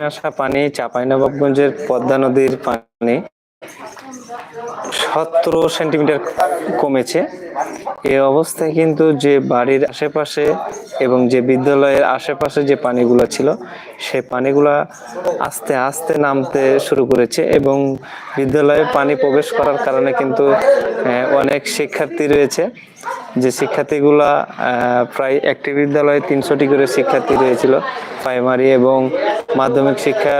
আসা পানি চাঁপাইনবাবগঞ্জের পদ্মা নদীর পানি। সতেরো সেন্টিমিটার কমেছে। এ অবস্থায় কিন্তু যে বাড়ির আশেপাশে এবং যে বিদ্যালয়ের আশেপাশে যে পানিগুলো ছিল, সে পানিগুলা আস্তে আস্তে নামতে শুরু করেছে এবং বিদ্যালয়ে পানি প্রবেশ করার কারণে কিন্তু অনেক শিক্ষার্থী রয়েছে। যে শিক্ষার্থীগুলা প্রায় একটি বিদ্যালয়ে তিনশোটি করে শিক্ষার্থী রয়েছিল, প্রাইমারি এবং মাধ্যমিক শিক্ষা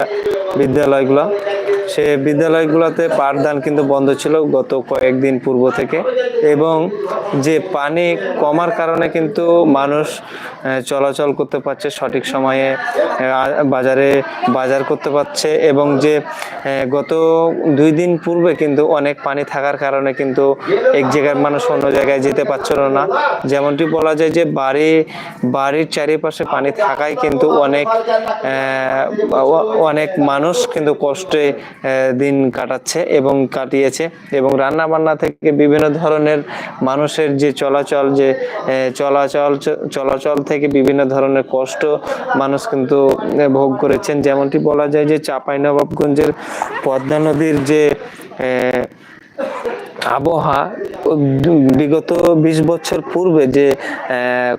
বিদ্যালয়গুলো। সে বিদ্যালয়গুলোতে পাঠদান কিন্তু বন্ধ ছিল গত কয়েকদিন পূর্ব থেকে। এবং যে পানি কমার কারণে কিন্তু মানুষ চলাচল করতে পারছে, সঠিক সময়ে বাজারে বাজার করতে পারছে এবং যে গত দুই দিন পূর্বে কিন্তু অনেক পানি থাকার কারণে কিন্তু এক জায়গার মানুষ অন্য জায়গায় যেতে পারছিল না। যেমনটি বলা যায় যে বাড়ি, বাড়ির চারিপাশে পানি থাকায় কিন্তু অনেক অনেক মানুষ কিন্তু কষ্টে দিন কাটাচ্ছে এবং কাটিয়েছে এবং রান্না বান্না থেকে বিভিন্ন ধরনের মানুষের যে চলাচল যে চলাচল চলাচল থেকে বিভিন্ন ধরনের কষ্ট মানুষ কিন্তু ভোগ করেছেন। যেমনটি বলা যায় যে চাঁপাইনবাবগঞ্জের পদ্মা নদীর যে আবহাওয়া বিগত বিশ বছর পূর্বে যে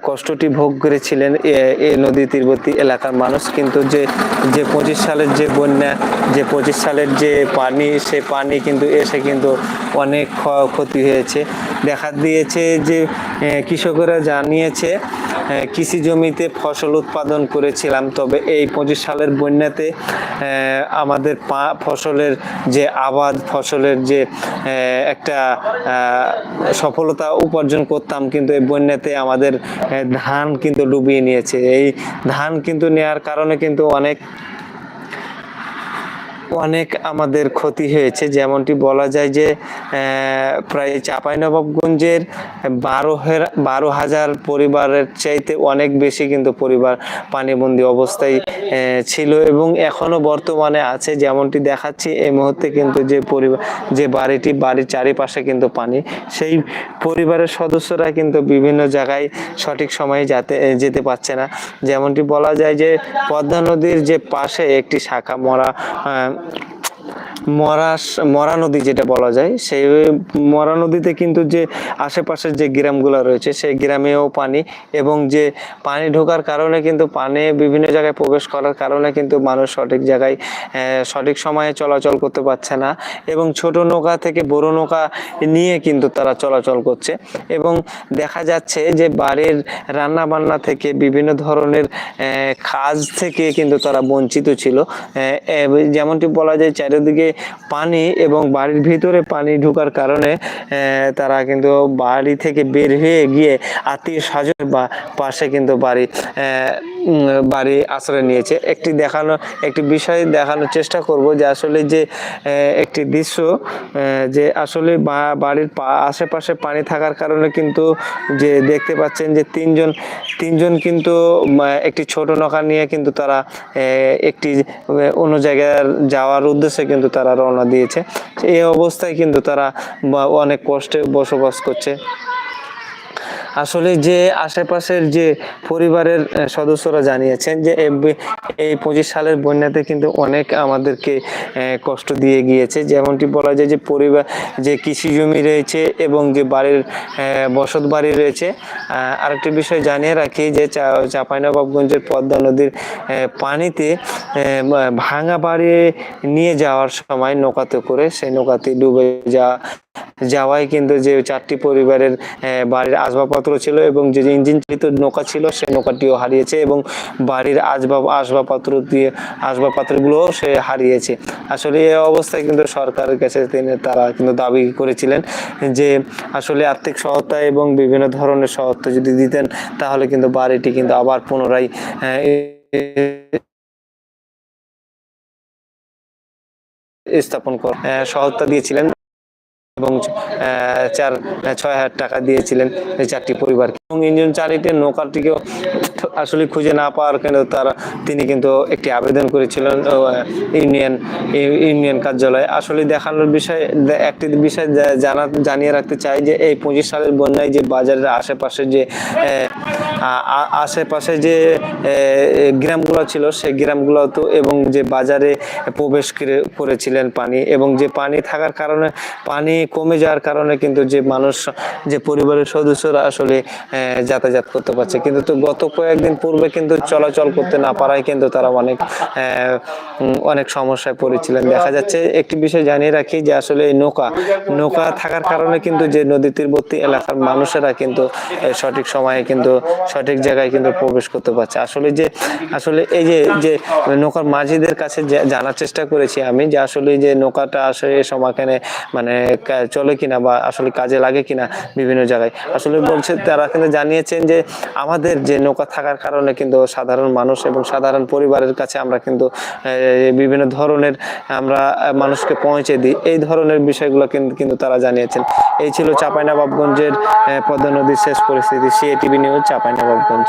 কষ্টটি ভোগ করেছিলেন এ- নদী তীরবর্তী এলাকার মানুষ, কিন্তু যে যে পঁচিশ সালের যে বন্যা, যে পঁচিশ সালের যে পানি, সে পানি কিন্তু এসে কিন্তু অনেক ক্ষয়ক্ষতি হয়েছে। দেখা দিয়েছে যে কৃষকরা জানিয়েছে কৃষি জমিতে ফসল উৎপাদন করেছিলাম, তবে এই পঁচিশ সালের বন্যাতে আমাদের পা, ফসলের যে আবাদ, ফসলের যে একটা সফলতা উপার্জন করতাম, কিন্তু এই বন্যাতে আমাদের ধান কিন্তু ডুবিয়ে নিয়েছে। এই ধান কিন্তু নেওয়ার কারণে কিন্তু অনেক অনেক আমাদের ক্ষতি হয়েছে। যেমনটি বলা যায় যে প্রায় চাঁপাইনবাবগঞ্জের বারো বারো হাজার পরিবারের চাইতে অনেক বেশি কিন্তু পরিবার পানিবন্দী অবস্থায় ছিল এবং এখনও বর্তমানে আছে। যেমনটি দেখাচ্ছি, এই মুহূর্তে কিন্তু যে পরিবার যে বাড়িটি, বাড়ির চারিপাশে কিন্তু পানি, সেই পরিবারের সদস্যরা কিন্তু বিভিন্ন জায়গায় সঠিক সময়ে যাতে যেতে পারছে না। যেমনটি বলা যায় যে, পদ্মা নদীর যে পাশে একটি শাখা, মরা Instagram মরা মরা নদী যেটা বলা যায়, সেই মরা নদীতে কিন্তু যে আশেপাশের যে গ্রামগুলো রয়েছে, সেই গ্রামেও পানি এবং যে পানি ঢোকার কারণে কিন্তু পানি বিভিন্ন জায়গায় প্রবেশ করার কারণে কিন্তু মানুষ সঠিক জায়গায় সঠিক সময়ে চলাচল করতে পারছে না এবং ছোট নৌকা থেকে বড় নৌকা নিয়ে কিন্তু তারা চলাচল করছে এবং দেখা যাচ্ছে যে বাড়ির রান্না বান্না থেকে বিভিন্ন ধরনের কাজ থেকে কিন্তু তারা বঞ্চিত ছিল। যেমনটি বলা যায়, চারিদিকে পানি এবং বাড়ির ভিতরে পানি ঢোকার কারণে তারা কিন্তু বাড়ি থেকে বের হয়ে গিয়ে আত্মীয় স্বজন বা পাশে কিন্তু বাড়ি বাড়ি আশ্রয় নিয়েছে। একটি দেখানো, একটি বিষয় দেখানোর চেষ্টা করব যে আসলে যে একটি দৃশ্য যে আসলে বাড়ির আশেপাশে পানি থাকার কারণে কিন্তু যে দেখতে পাচ্ছেন যে তিনজন তিনজন কিন্তু একটি ছোট নৌকা নিয়ে কিন্তু তারা একটি অন্য জায়গায় যাওয়ার উদ্দেশ্যে কিন্তু তারা রওনা দিয়েছে। এই অবস্থায় কিন্তু তারা অনেক কষ্টে বসবাস করছে। আসলে যে আশেপাশের যে পরিবারের সদস্যরা জানিয়েছেন যে এই পঁচিশ সালের বন্যাতে কিন্তু অনেক আমাদেরকে কষ্ট দিয়ে গিয়েছে। যেমনটি বলা যায় যে পরিবার যে কৃষি জমি রয়েছে এবং যে বাড়ির বসত বাড়ি রয়েছে। আরেকটি বিষয় জানিয়ে রাখি যে চাঁপাইনবাবগঞ্জের পদ্মা নদীর পানিতে ভাঙা বাড়ি নিয়ে যাওয়ার সময় নৌকাতে করে সেই নৌকাতে ডুবে যাওয়া যাওয়ায় কিন্তু যে চারটি পরিবারের বাড়ির আসবাবপত্র ছিল এবং যে ইঞ্জিন চালিত নৌকা ছিল সেই নৌকাটিও হারিয়েছে এবং বাড়ির আসবাব, আসবাবপত্র দিয়ে আসবাবপত্রগুলোও সে হারিয়েছে। আসলে এই অবস্থায় কিন্তু সরকারের কাছে তিনি তারা কিন্তু দাবি করেছিলেন যে আসলে আর্থিক সহায়তা এবং বিভিন্ন ধরনের সহায়তা যদি দিতেন, তাহলে কিন্তু বাড়িটি কিন্তু আবার পুনরায় স্থাপন কর সহায়তা দিয়েছিলেন। এবং চার ছয় হাজার টাকা দিয়েছিলেন চারটি পরিবারকে। এবং ইঞ্জিন চালিতে নৌকাটিকেও আসলে খুঁজে না পাওয়ার কেন তারা, তিনি কিন্তু একটি আবেদন করেছিলেন ইউনিয়ন ইউনিয়ন কার্যালয়ে। আসলে দেখানোর বিষয় একটি বিষয় জানা, জানিয়ে রাখতে চাই যে, এই পঁচিশ সালের বন্যায় যে বাজারের আশেপাশে যে আশেপাশে যে গ্রামগুলো ছিল, সেই গ্রামগুলো তো এবং যে বাজারে প্রবেশ করে- করেছিলেন পানি এবং যে পানি থাকার কারণে, পানি কমে যাওয়ার কারণে কিন্তু যে মানুষ, যে পরিবারের সদস্যরা আসলে যাতায়াত করতে পারছে। কিন্তু তো গত কয়েকদিন পূর্বে কিন্তু চলাচল করতে না পারায় কিন্তু তারা অনেক অনেক সমস্যায় পড়েছিলেন। দেখা যাচ্ছে একটি বিষয় জানিয়ে রাখি যে আসলে এই নৌকা নৌকা থাকার কারণে কিন্তু যে নদী তীরবর্তী এলাকার মানুষেরা কিন্তু সঠিক সময়ে কিন্তু, সঠিক জায়গায় কিন্তু প্রবেশ করতে পারছে। আসলে যে, আসলে এই যে যে নৌকার মাঝিদের কাছে জানার চেষ্টা করেছি আমি যে আসলে যে নৌকাটা আসলে এই সময়খানে মানে চলে কিনা বা আসলে কাজে লাগে কিনা বিভিন্ন জায়গায়। আসলে বলছে, তারা কিন্তু জানিয়েছেন যে আমাদের যে নৌকা থাকার কারণে কিন্তু সাধারণ মানুষ এবং সাধারণ পরিবারের কাছে আমরা কিন্তু বিভিন্ন ধরনের আমরা মানুষকে পৌঁছে দিই। এই ধরনের বিষয়গুলো কিন্তু তারা জানিয়েছেন। এই ছিল চাঁপাইনবাবগঞ্জের পদ্মনদীর পদ্মা নদীর শেষ পরিস্থিতি। CATV news, Chapainawabganj.